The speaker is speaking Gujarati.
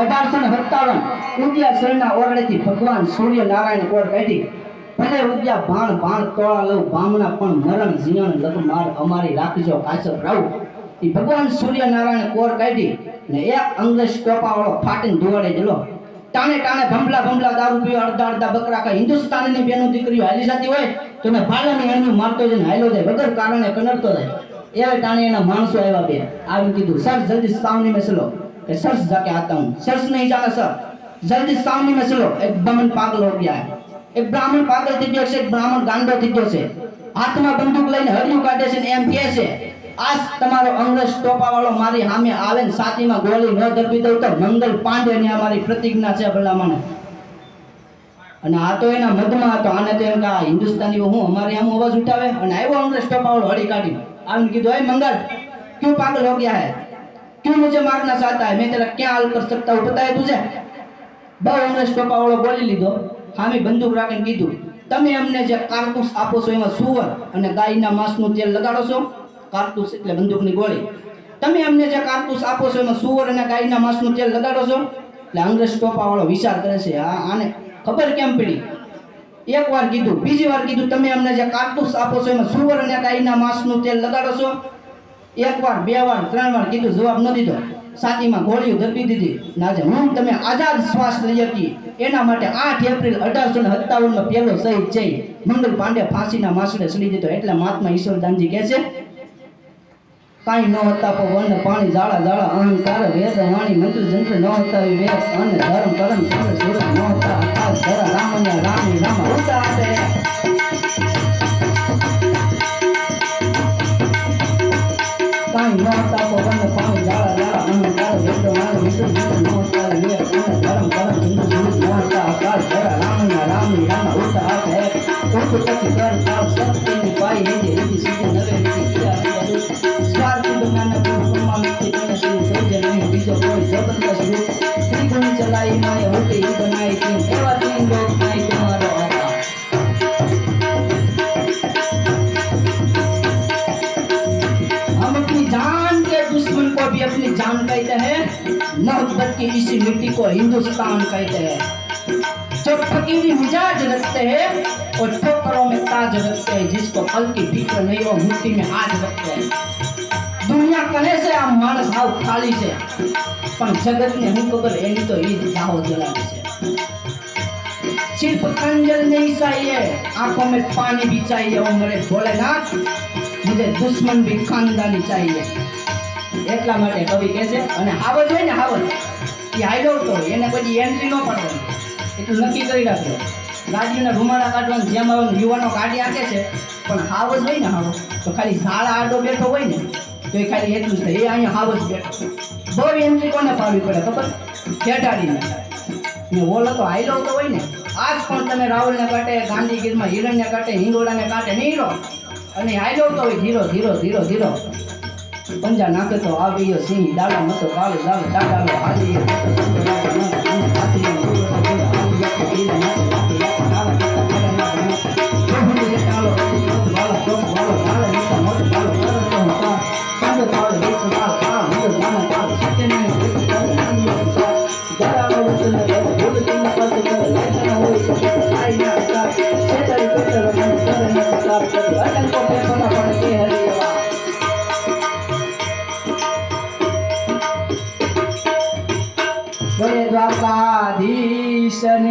અઢારસો ને સત્તાવન ઉદ્યાસરના ઓરડેથી ભગવાન સૂર્યનારાયણ કોર કાઢી ભલે ઉદ્યા ભાણ ભાણ તોળા લઉં ભામણા, પણ મરણ જીવન લગ માર અમારી રાખજો કાચર રાવ એ ભગવાન સૂર્યનારાયણ કોર કાઢી ને એક અંગ્રેજ ટોપાવાળો ફાટીને ધોવાડે ગયેલો. ટાણે ટાણે ભંભલા ભંભલા દારૂ પીવા અડધા અડધા બકરા કા હિન્દુસ્તાનની બેનો દીકરીઓ હાલી જતી હોય તો મેં ભાલાની એણનું મારતો જઈને હાલ્યો જાય. વગર કારણે કનરતો જાય. એ ટાણે એના માણસો આવ્યા બે. આવીને કીધું, સર, જલ્દી સાવની મેં સલો. કે, સર, જાકે આતા હું સર, નહીં જાના સર. જલ્દી સાવની મેં એક બ્રાહ્મણ પાગલ હો ગયા એક બ્રાહ્મણ પાગલ થઈ ગયો છે, એક બ્રાહ્મણ ગાંડો થઈ ગયો છે. હાથમાં બંદૂક લઈને હરિયું કાઢે છે ને એમ કહે છે, આજ તમારો અંગ્રેજ ટોપા વાળો મારી સામે આવે ને સાતીમાં ગોળી ન ધરવી દઉં તો મંગલ પાંડે ની અમારી પ્રતિજ્ઞા છે ભલામણ. અને આ તો એના મગમાં હતો. આને તો એમ કે હિન્દુસ્તાની હું, અમારે આમ અવાજ ઉઠાવે. અને આવ્યો અમને સ્ટોપાવડ હળી કાઢી. આવીને કીધું હે મંગલ ક્યુ પાગલ હો ગયા હે? ક્યું મુજે મારના ચાહતા હે મેં તેરા ક્યાં હાલ કર સકતા હું પતા હે તુજે બહુ અમને સ્ટોપાવડો બોલી લીધો. હામી બંદૂક રાખીને કીધું, તમે અમને જે કારતૂસ આપો છો, એમાં સુવર અને ગાયના માંસનું તેલ લગાડો છો? કારતૂસ એટલે બંદૂકની ગોળી. તમે અમને જે કારતૂસ આપો છો, એમાં સુવર અને ગાયના માંસનું તેલ લગાડો છો? એટલે અંગ્રેજ ટોપાવાળો વિચાર કરે છે. આ આને ખબર કેમ પડી? એક વાર કીધું, બીજી વાર કીધું, તમે અમને જે કારતૂસ આપો છો, એમાં સુવર અને ગાયના માંસનું તેલ લગાડો છો? એક વાર બે વાર, ત્રણ વાર કીધું, જવાબ ન દીધો. સાતીમાં ગોળીઓ ધરપી દીધી. નાજે હું તમે આઝાદ શ્વાસ લઈ હતી. એના માટે આઠ એપ્રિલ અઢારસો ને સત્તાવનમાં પહેલો શહીદ જઈ મંગલ પાંડે ફાંસીના માસડે સડી દીધો. એટલે મહાત્મા ઈશ્વરદાનજી કહે છે, કાંઈ ન હતા, પણ વન, પાણી જાળા જાળા અહંકાર, વેદ, વાણી, મંત્ર, જંત્ર ન હતા વેદ અન્ન, ધર્મ, કરમ સુર સુર ન હતા. કાંઈ ન હતા તો વન પાણી જાળા જાળા અહંકાર વેદ વાણી મંત્ર જંત્ર ન હતા એ વેદ અન્ન ધર્મ કરમ ચંદ્ર સૂરજ ન હતા આકાશ ધરા રામન્ય રામી રામા ઉતા આતે ઉત પછી કર સાવ સત્યની પાઈ હેજે રીતિ સીધી નવે दुश्मन को भी अपनी जान कहते हैं मोहब्बत की इसी मिट्टी को हिंदुस्तान कहते हैं जो फकीरी मिजाज रखते हैं और ठोकरों में ताज रखते हैं जिसको फल की फिक्र नहीं वो मुट्ठी में हाथ रखते हैं દુનિયા કહે છે આ માણસ હાવ ખાલી છે પણ જગતને હું ખબર એની તો ઈ જ દાવો જલાવે છે सिर्फ कंजल नहीं चाहिए आंखों में पानी भी चाहिए और मेरे भोलेनाथ मुझे दुश्मन भी खानदानी चाहिए એટલા માટે કવિ કહે છે, અને હાવજ હોય ને હાવજ. એ હાઈલો તો, એને પછી એન્ટ્રી ન પડે. એટલું નક્કી કરી રાખજો ગાડીના રૂમાળા કાઢવાનું, જેમ આવે યુવાનો કાઢી આકે છે, પણ હાવજ હોય ને હાવજ. તો ખાલી ઝાડા આડો બેઠો હોય ને, તો એ ખાલી એટલું થાય. એ અહીંયા હાવજ બેઠો બહુ એન્ટ્રી કોને પાડવી પડે ખબર? ખેટાડીને. ને ઓલો તો હાઈલો તો હોય ને. આજ પણ તમે રાહુલને કાંટે, ગાંધીગીરમાં હિરણને કાંટે હિંગોળાને કાંટે નહીં રહો. અને હાઈલો તો હોય, ધીરો ધીરો ધીરો ધીરો. પંજા નાખે તો આવ્યો સિંહ ડાલા મતો કાળો લાલ ડાડાલો હાલી ರಾಧಾಧೀಶನಿ